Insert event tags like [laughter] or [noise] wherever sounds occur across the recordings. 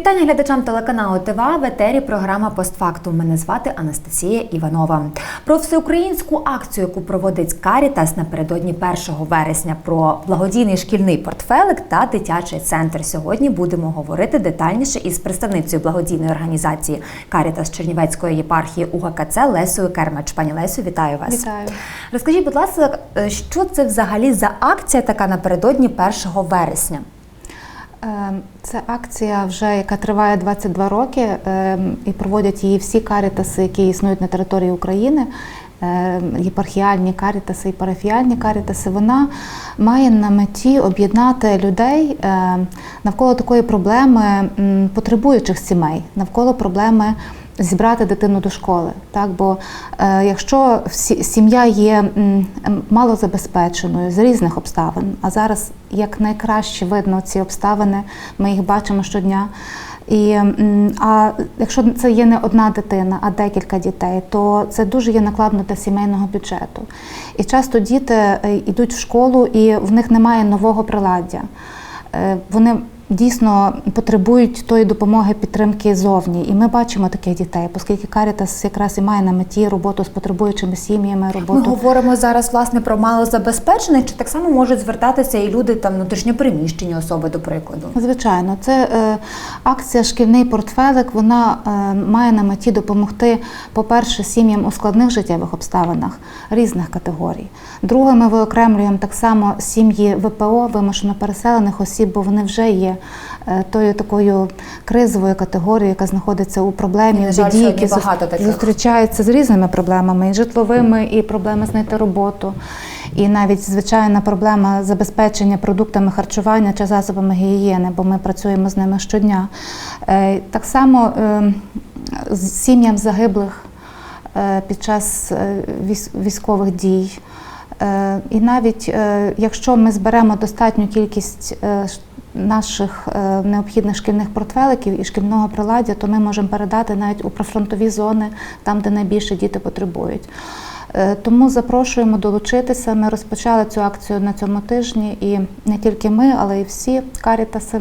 Вітання глядачам телеканалу ТВА в етері програма Постфактум. Мене звати Анастасія Іванова. Про всеукраїнську акцію, яку проводить Карітас напередодні 1 вересня, про благодійний шкільний портфелик та дитячий центр. Сьогодні будемо говорити детальніше із представницею благодійної організації Карітас Чернівецької єпархії УГКЦ Лесою Кермач. Пані Лесю, вітаю вас. Вітаю. Розкажіть, будь ласка, що це взагалі за акція така напередодні 1 вересня? Е, Це акція, вже яка триває 22 роки, е, і проводять її всі карітаси, які існують на території України. е, Єпархіальні карітаси і парафіальні карітаси, вона має на меті об'єднати людей навколо такої проблеми потребуючих сімей, навколо проблеми зібрати дитину до школи. Так, бо е, якщо сім'я є малозабезпеченою з різних обставин, а зараз як найкраще видно ці обставини, ми їх бачимо щодня. І, а якщо це є не одна дитина, а декілька дітей, то це дуже є накладно для сімейного бюджету. І часто діти е, йдуть в школу, і в них немає нового приладдя. Е, Вони дійсно потребують тої допомоги підтримки зовні. І ми бачимо таких дітей, оскільки Карітас якраз і має на меті роботу з потребуючими сім'ями, Ми роботу. говоримо зараз власне про малозабезпечених, чи так само можуть звертатися і люди там внутрішньопереміщені особи, до прикладу. Звичайно, це е, акція Шкільний портфелик. Вона е, має на меті допомогти, по-перше, сім'ям у складних життєвих обставинах різних категорій. Друге, ми виокремлюємо так само сім'ї ВПО, вимушено переселених осіб, бо вони вже є тою такою кризовою категорією, яка знаходиться у проблемі, в біді, які зустрічаються з різними проблемами, і житловими, і проблеми знайти роботу, і навіть звичайна проблема забезпечення продуктами харчування чи засобами гігієни, бо ми працюємо з ними щодня. Е, Так само е, з сім'ям загиблих е, під час е, військових дій. Е, І навіть е, якщо ми зберемо достатню кількість е, наших е, необхідних шкільних портфеликів і шкільного приладдя, то ми можемо передати навіть у прифронтові зони, там, де найбільше діти потребують. Е, Тому запрошуємо долучитися. Ми розпочали цю акцію на цьому тижні, і не тільки ми, але й всі карітаси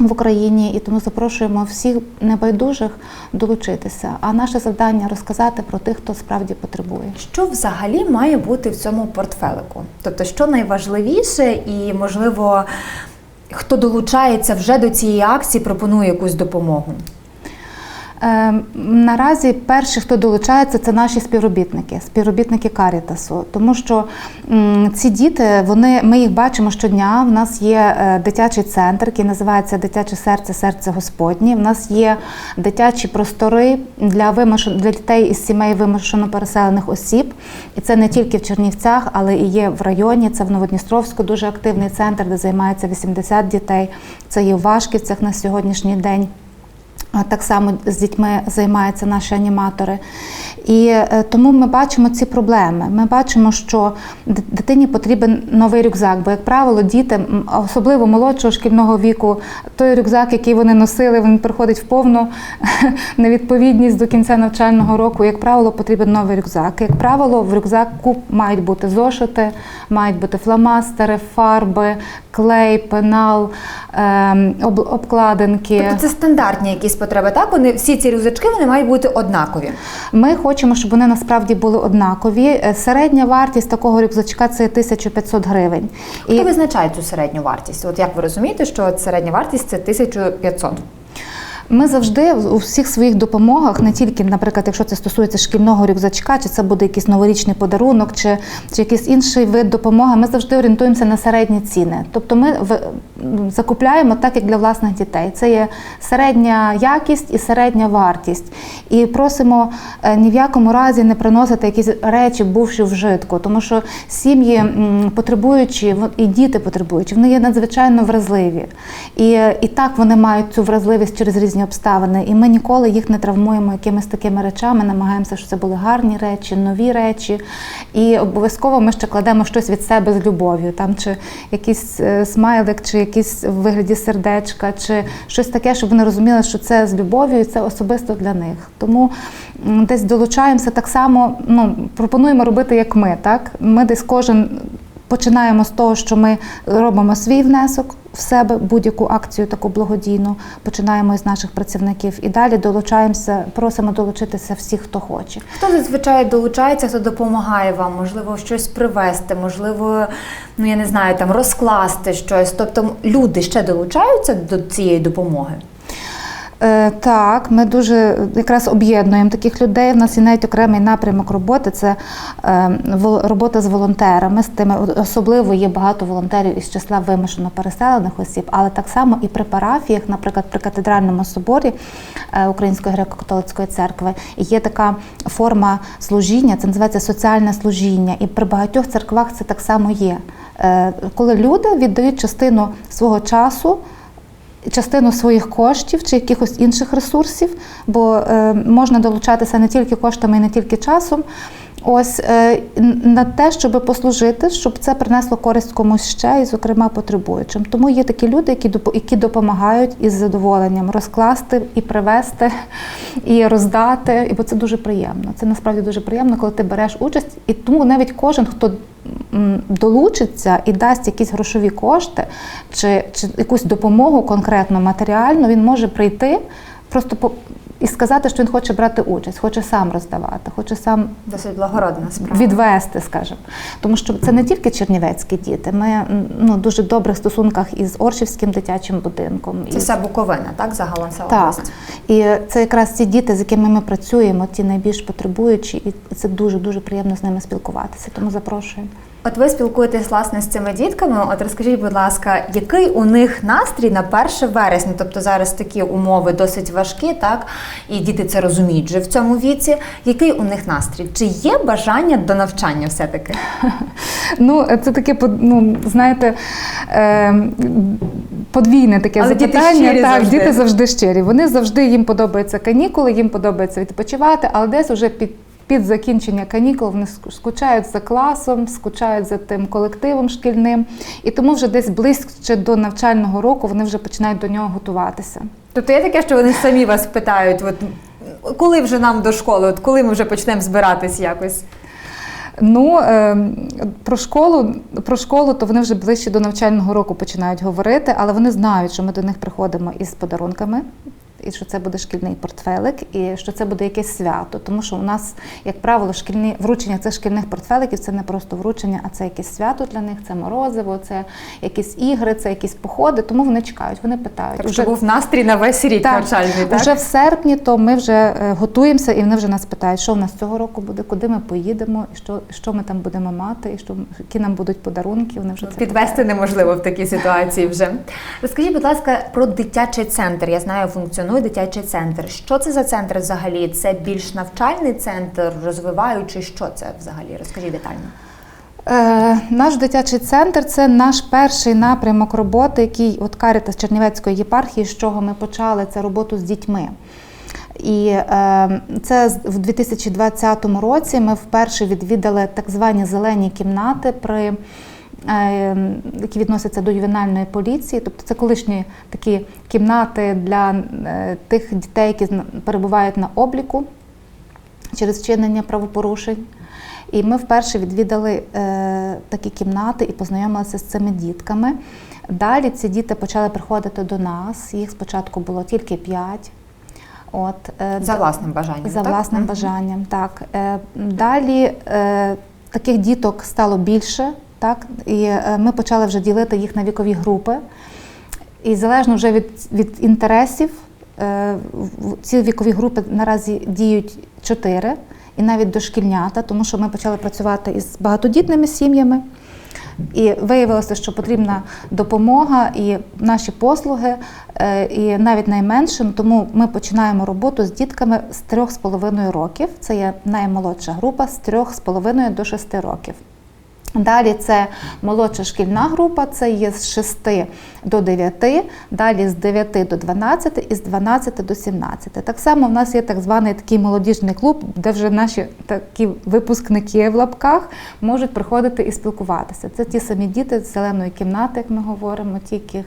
в Україні. І тому запрошуємо всіх небайдужих долучитися. А наше завдання розказати про тих, хто справді потребує. Що взагалі має бути в цьому портфелику? Тобто, що найважливіше, і можливо, хто долучається вже до цієї акції, пропонує якусь допомогу. Е, Наразі перші, хто долучається, це наші співробітники, співробітники Карітасу. Тому що ці діти, вони, ми їх бачимо щодня. В нас є е, дитячий центр, який називається Дитяче серце, серце Господнє. В нас є дитячі простори для вимушен... для дітей із сімей вимушено переселених осіб. І це не тільки в Чернівцях, але і є в районі. Це в Новодністровську дуже активний центр, де займається 80 дітей. Це є в Вашківцях на сьогоднішній день. Так само з дітьми займаються наші аніматори. І е, тому ми бачимо ці проблеми. Ми бачимо, що дитині потрібен новий рюкзак, бо, як правило, діти, особливо молодшого шкільного віку, той рюкзак, який вони носили, він приходить в повну [laughs] невідповідність до кінця навчального року. Як правило, потрібен новий рюкзак. Як правило, в рюкзаку мають бути зошити, мають бути фломастери, фарби, клей, пенал, ем, обкладинки. Тобто це стандартні якісь потреби. Так, вони всі ці рюкзачки вони мають бути однакові. Ми хочемо, щоб вони насправді були однакові. Е, Середня вартість такого рюкзачка це 1500 гривень. Хто визначає цю середню вартість? От як ви розумієте, що середня вартість це 1500? Ми завжди у всіх своїх допомогах, не тільки, наприклад, якщо це стосується шкільного рюкзачка, чи це буде якийсь новорічний подарунок, чи, чи якийсь інший вид допомоги, ми завжди орієнтуємося на середні ціни. Тобто ми закупляємо так, як для власних дітей. Це є середня якість і середня вартість. І просимо е, ні в якому разі не приносити якісь речі, бувши вжитку, тому що сім'ї потребуючі, і діти потребуючі, вони є надзвичайно вразливі. І, е, і так вони мають цю вразливість через різні обставини. І ми ніколи їх не травмуємо якимись такими речами, намагаємося, щоб це були гарні речі, нові речі. І обов'язково ми ще кладемо щось від себе з любов'ю, там чи якийсь е, смайлик, чи якийсь в вигляді сердечка, чи щось таке, щоб вони розуміли, що це з любов'ю і це особисто для них. Тому десь долучаємося так само, ну пропонуємо робити як ми. Так ми десь кожен починаємо з того, що ми робимо свій внесок в себе, будь-яку акцію таку благодійну, починаємо із наших працівників і далі долучаємося, просимо долучитися всіх, хто хоче. Хто зазвичай долучається, хто допомагає вам, можливо, щось привезти, можливо, ну я не знаю, там розкласти щось. Тобто люди ще долучаються до цієї допомоги. Е, Так, ми дуже якраз об'єднуємо таких людей. У нас є навіть окремий напрямок роботи. Це е, робота з волонтерами. З тими особливо є багато волонтерів із числа вимушено переселених осіб, але так само і при парафіях, наприклад, при катедральному соборі е, Української греко-католицької церкви є така форма служіння. Це називається соціальне служіння. І при багатьох церквах це так само є. Коли люди віддають частину свого часу частину своїх коштів чи якихось інших ресурсів, бо е, можна долучатися не тільки коштами і не тільки часом. Ось е, на те, щоб послужити, щоб це принесло користь комусь ще, і, зокрема, потребуючим. Тому є такі люди, які які допомагають із задоволенням розкласти і привезти, і роздати. І бо це дуже приємно. Це насправді дуже приємно, коли ти береш участь. І тому навіть кожен, хто долучиться і дасть якісь грошові кошти чи, чи якусь допомогу конкретно матеріальну, він може прийти просто по. І сказати, що він хоче брати участь, хоче сам роздавати, хоче сам Досить благородна справа. відвести, скажімо. Тому що це не тільки чернівецькі діти. Ми ну, дуже добрих стосунках із Оршівським дитячим будинком. Це із- вся Буковина, так? Загалом вся так. область. І це якраз ті діти, з якими ми працюємо, ті найбільш потребуючі, і це дуже дуже приємно з ними спілкуватися. Тому запрошуємо. От ви спілкуєтесь власне з цими дітками. От розкажіть, будь ласка, який у них настрій на 1 вересня? Тобто зараз такі умови досить важкі, так і діти це розуміють вже в цьому віці. Який у них настрій? Чи є бажання до навчання все-таки? [laughs] Ну, це таке, ну, знаєте, е, подвійне таке Але діти запитання. щирі так, завжди. діти завжди щирі. Вони завжди їм подобаються канікули, їм подобається відпочивати, але десь вже під. Під закінчення канікул вони скучають за класом, скучають за тим колективом шкільним, і тому вже десь ближче до навчального року вони вже починають до нього готуватися. Тобто є таке, що вони самі вас питають, от коли вже нам до школи, от коли ми вже почнемо збиратись якось? Ну е, про школу, про школу, то вони вже ближче до навчального року починають говорити, але вони знають, що ми до них приходимо із подарунками. І що це буде шкільний портфелик, і що це буде якесь свято. Тому що у нас, як правило, шкільні вручення цих шкільних портфеликів це не просто вручення, а це якесь свято для них, це морозиво, це якісь ігри, це якісь походи. Тому вони чекають, вони питають. Так що був настрій на весь рік так, навчальний, так? Уже в серпні, то ми вже е, готуємося, і вони вже нас питають, що в нас цього року буде, куди ми поїдемо, і що, що ми там будемо мати, і що які нам будуть подарунки. Вони вже це Підвести неможливо в такій ситуації вже. Розкажіть, будь ласка, про дитячий центр. Я знаю, функціонує дитячий центр. Що це за центр взагалі? Це більш навчальний центр, розвиваючий? Що це взагалі? Розкажіть детально. Е, наш дитячий центр це наш перший напрямок роботи, який от Карітас Чернівецької єпархії, з чого ми почали це роботу з дітьми. І е, це в 2020 році ми вперше відвідали так звані зелені кімнати при. Е, Які відносяться до ювенальної поліції, тобто це колишні такі кімнати для е, тих дітей, які перебувають на обліку через вчинення правопорушень. І ми вперше відвідали е, такі кімнати і познайомилися з цими дітками. Далі ці діти почали приходити до нас. Їх спочатку було тільки п'ять. От, За власним бажанням. за так? власним бажанням, так. Далі таких діток стало більше, так, і е, ми почали вже ділити їх на вікові групи. І залежно вже від, від інтересів, е, ці вікові групи наразі діють чотири, і навіть дошкільнята, тому що ми почали працювати із багатодітними сім'ями. І виявилося, що потрібна допомога і наші послуги, е, і навіть найменшим. Тому ми починаємо роботу з дітками з трьох з половиною років. Це є наймолодша група з трьох з половиною до шести років. Далі це молодша шкільна група, це є з 6 до 9, далі з 9 до 12 і з 12 до 17. Так само в нас є так званий такий молодіжний клуб, де вже наші такі випускники в лапках можуть приходити і спілкуватися. Це ті самі діти з зеленої кімнати, як ми говоримо, ті, яких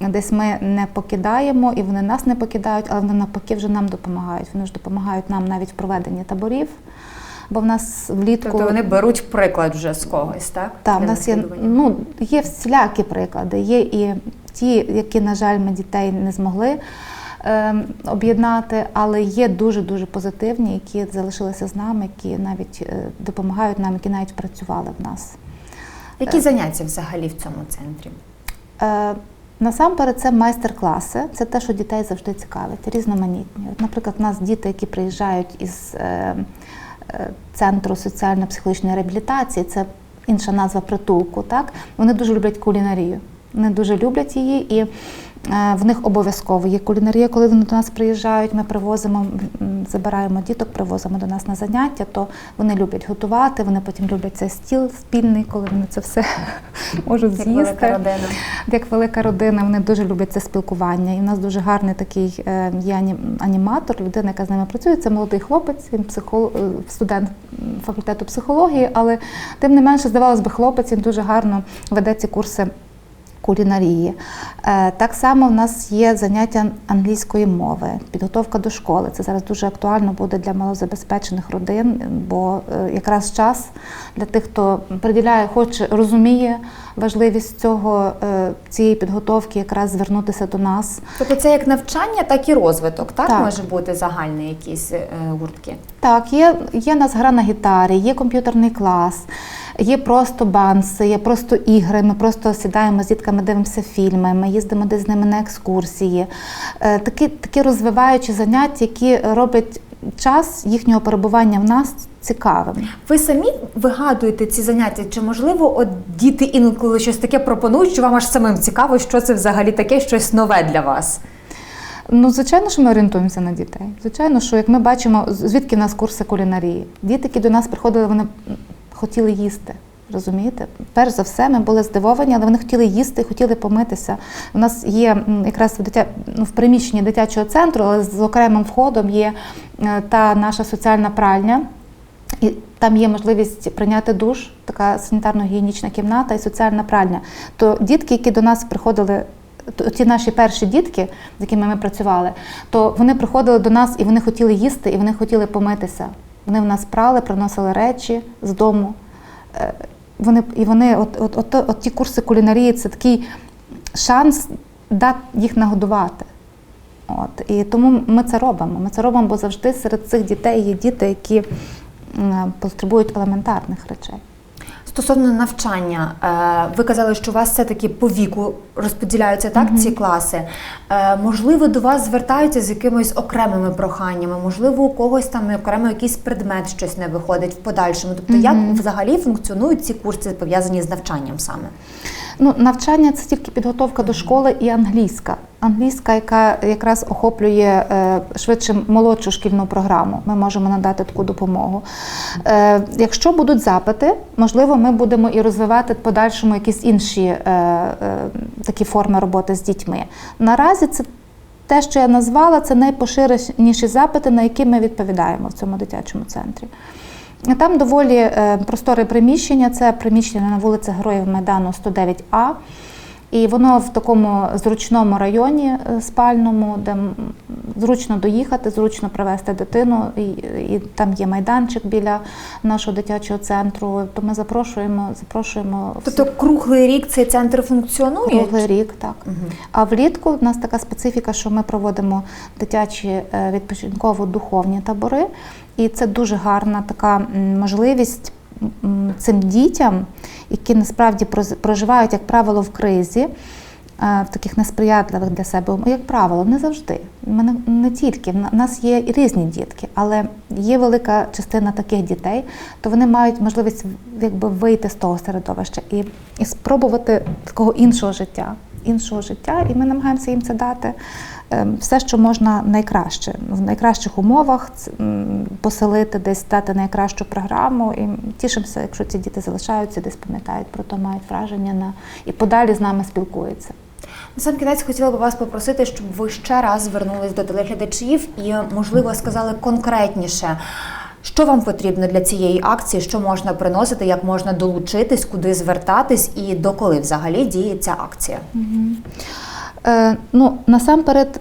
десь ми не покидаємо, і вони нас не покидають, але вони навпаки вже нам допомагають. Вони ж допомагають нам навіть в проведенні таборів. Бо в нас влітку Тобто вони беруть приклад вже з когось, так? Так, в нас є ну є всілякі приклади. Є і ті, які, на жаль, ми дітей не змогли е, об'єднати, але є дуже дуже позитивні, які залишилися з нами, які навіть е, допомагають нам, які навіть працювали в нас. Які заняття взагалі в цьому центрі? Е, Насамперед, це майстер-класи, це те, що дітей завжди цікавить, різноманітні. Наприклад, у нас діти, які приїжджають із е, е, центру соціально-психологічної реабілітації, це інша назва притулку. Так вони дуже люблять кулінарію. Вони дуже люблять її, і в них обов'язково є кулінарія. Коли вони до нас приїжджають, ми привозимо, забираємо діток, привозимо до нас на заняття, то вони люблять готувати. Вони потім люблять цей стіл спільний, коли вони це все [laughs] можуть Як з'їсти велика родина. як велика родина, вони дуже люблять це спілкування. І в нас дуже гарний такий е, є ані- аніматор, людина, яка з ними працює. Це молодий хлопець, він психолог, студент факультету психології, але тим не менше, здавалось би, хлопець він дуже гарно веде ці курси. Кулінарії. Е, Так само в нас є заняття англійської мови, підготовка до школи. Це зараз дуже актуально буде для малозабезпечених родин, бо е, якраз час для тих, хто приділяє, хоче, розуміє важливість цього, е, цієї підготовки, якраз звернутися до нас. Тобто це як навчання, так і розвиток, так, Так. може бути загальний якісь гуртки. Так, є, є нас гра на гітарі, є комп'ютерний клас, є просто банси, є просто ігри. Ми просто сідаємо з дітками, дивимося фільми, ми їздимо десь з ними на екскурсії. Е, Такі, такі розвиваючі заняття, які роблять час їхнього перебування в нас цікавим. Ви самі вигадуєте ці заняття? Чи можливо, от діти інколи щось таке пропонують, що вам аж самим цікаво, що це взагалі таке, щось нове для вас? Ну, звичайно, що ми орієнтуємося на дітей. Звичайно, що як ми бачимо, звідки в нас курси кулінарії. Діти, які до нас приходили, вони хотіли їсти. Розумієте? Перш за все, ми були здивовані, але вони хотіли їсти, хотіли помитися. У нас є якраз в, дитя... ну, в приміщенні дитячого центру, але з окремим входом є е, та наша соціальна пральня. І там є можливість прийняти душ, така санітарно-гігієнічна кімната і соціальна пральня. То дітки, які до нас приходили, ті наші перші дітки, з якими ми працювали, то вони приходили до нас і вони хотіли їсти, і вони хотіли помитися. Вони в нас прали, приносили речі з дому. Е, Вони, і вони, от, от, от, от ті курси кулінарії, це такий шанс дати їх нагодувати. От, і тому ми це робимо. Ми це робимо, бо завжди серед цих дітей є діти, які потребують елементарних речей. Стосовно навчання, е, ви казали, що у вас все-таки по віку розподіляються так ці класи. Е, Можливо, до вас звертаються з якимись окремими проханнями, можливо, у когось там окремо якийсь предмет щось не виходить в подальшому. Тобто, як взагалі функціонують ці курси пов'язані з навчанням саме? Ну, навчання це тільки підготовка до школи і англійська. Англійська, яка якраз охоплює е, швидше молодшу шкільну програму. Ми можемо надати таку допомогу. Е, якщо будуть запити, можливо, ми будемо і розвивати в подальшому якісь інші е, такі форми роботи з дітьми. Наразі це те, що я назвала, це найпоширеніші запити, на які ми відповідаємо в цьому дитячому центрі. Там доволі просторе приміщення. Це приміщення на вулиці Героїв Майдану 109А. І воно в такому зручному районі е, спальному, де зручно доїхати, зручно привезти дитину. І, і там є майданчик біля нашого дитячого центру. То ми запрошуємо, запрошуємо всіх. Тобто, круглий рік цей центр функціонує? Круглий рік, так. А влітку в нас така специфіка, що ми проводимо дитячі е, відпочинково-духовні табори, і це дуже гарна така можливість цим дітям, які насправді проживають, як правило, в кризі. е, В таких несприятливих для себе, як правило, не завжди. Ми не, не тільки. В нас є і різні дітки, але є велика частина таких дітей, то вони мають можливість якби вийти з того середовища і, і спробувати такого іншого життя. Іншого життя, і ми намагаємося їм це дати ем, все, що можна найкраще, в найкращих умовах поселити, десь дати найкращу програму. І тішимося, якщо ці діти залишаються, десь пам'ятають про то, мають враження на і подалі з нами спілкуються. На сам кінець хотіла б вас попросити, щоб ви ще раз звернулись до телеглядачів і, можливо, сказали конкретніше, що вам потрібно для цієї акції, що можна приносити, як можна долучитись, куди звертатись? І доколи взагалі діє ця акція. Е, ну, насамперед,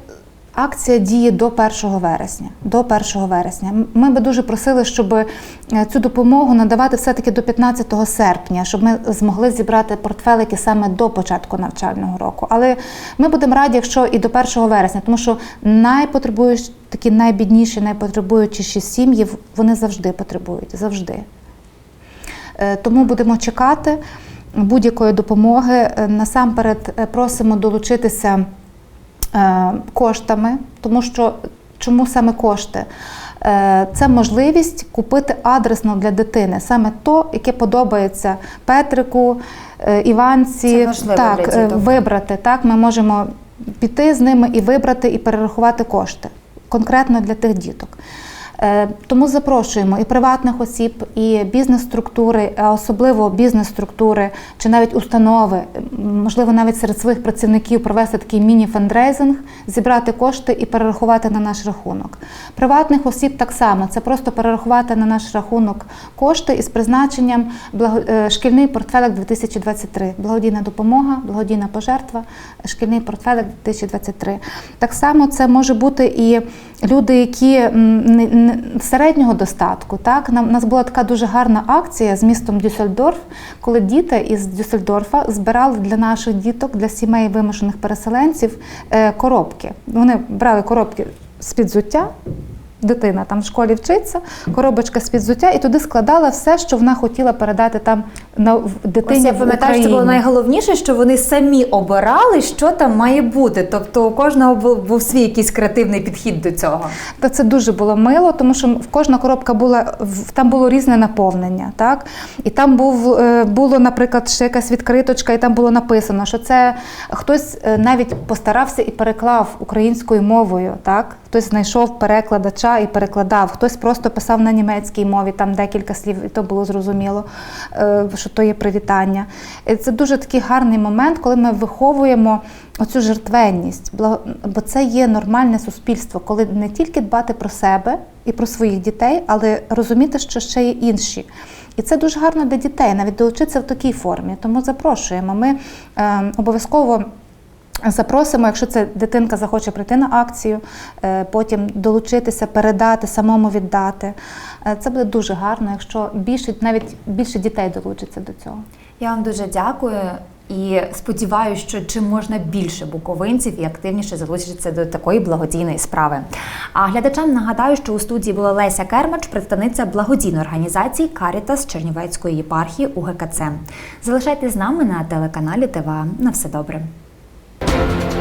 Акція діє до 1 вересня. До 1 вересня. Ми би дуже просили, щоб е, цю допомогу надавати все-таки до 15 серпня, щоб ми змогли зібрати портфелики саме до початку навчального року. Але ми будемо раді, якщо і до 1 вересня, тому що найпотребуючі, такі найбідніші, найпотребуючіші сім'ї, вони завжди потребують. Завжди. Е, Тому будемо чекати будь-якої допомоги. Е, Насамперед просимо долучитися коштами, тому що чому саме кошти? Е, Це можливість купити адресно для дитини, саме то, яке подобається Петрику, е, Іванці, Це так, для е, вибрати. Так, ми можемо піти з ними і вибрати, і перерахувати кошти конкретно для тих діток. Е, Тому запрошуємо і приватних осіб, і бізнес-структури, а особливо бізнес-структури чи навіть установи, можливо, навіть серед своїх працівників провести такий міні-фандрейзинг, зібрати кошти і перерахувати на наш рахунок. Приватних осіб так само це просто перерахувати на наш рахунок кошти із призначенням е, шкільний портфелик 2023, благодійна допомога, благодійна пожертва, шкільний портфелик 2023. Так само це може бути і люди, які не- середнього достатку. Так? Нам, нас була така дуже гарна акція з містом Дюссельдорф, коли діти із Дюссельдорфа збирали для наших діток, для сімей вимушених переселенців е, коробки. Вони брали коробки з-під взуття. Дитина там в школі вчиться, коробочка з-під взуття, і туди складала все, що вона хотіла передати там на дитині. Ось я пам'ятаю, що це було найголовніше, що вони самі обирали, що там має бути. Тобто у кожного був, був свій якийсь креативний підхід до цього. Та це дуже було мило, тому що в кожна коробка була там було різне наповнення, так і там був е, було, наприклад, ще якась відкриточка, і там було написано, що це хтось е, навіть постарався і переклав українською мовою. Так, хтось знайшов перекладача і перекладав, хтось просто писав на німецькій мові, там декілька слів, і то було зрозуміло, е, що то є привітання. І це дуже такий гарний момент, коли ми виховуємо оцю жертвенність, бо це є нормальне суспільство, коли не тільки дбати про себе і про своїх дітей, але розуміти, що ще є інші. І це дуже гарно для дітей, навіть долучитися в такій формі. Тому запрошуємо. Ми е, обов'язково. Запросимо, якщо це дитинка захоче прийти на акцію, е, потім долучитися, передати, самому віддати. Е, Це буде дуже гарно, якщо більше навіть більше дітей долучиться до цього. Я вам дуже дякую і сподіваюся, що чим можна більше буковинців і активніше залучиться до такої благодійної справи. А глядачам нагадаю, що у студії була Леся Кермач, представниця благодійної організації Карітас Чернівецької єпархії УГКЦ. Залишайтесь з нами на телеканалі ТВА. На все добре. Thank you.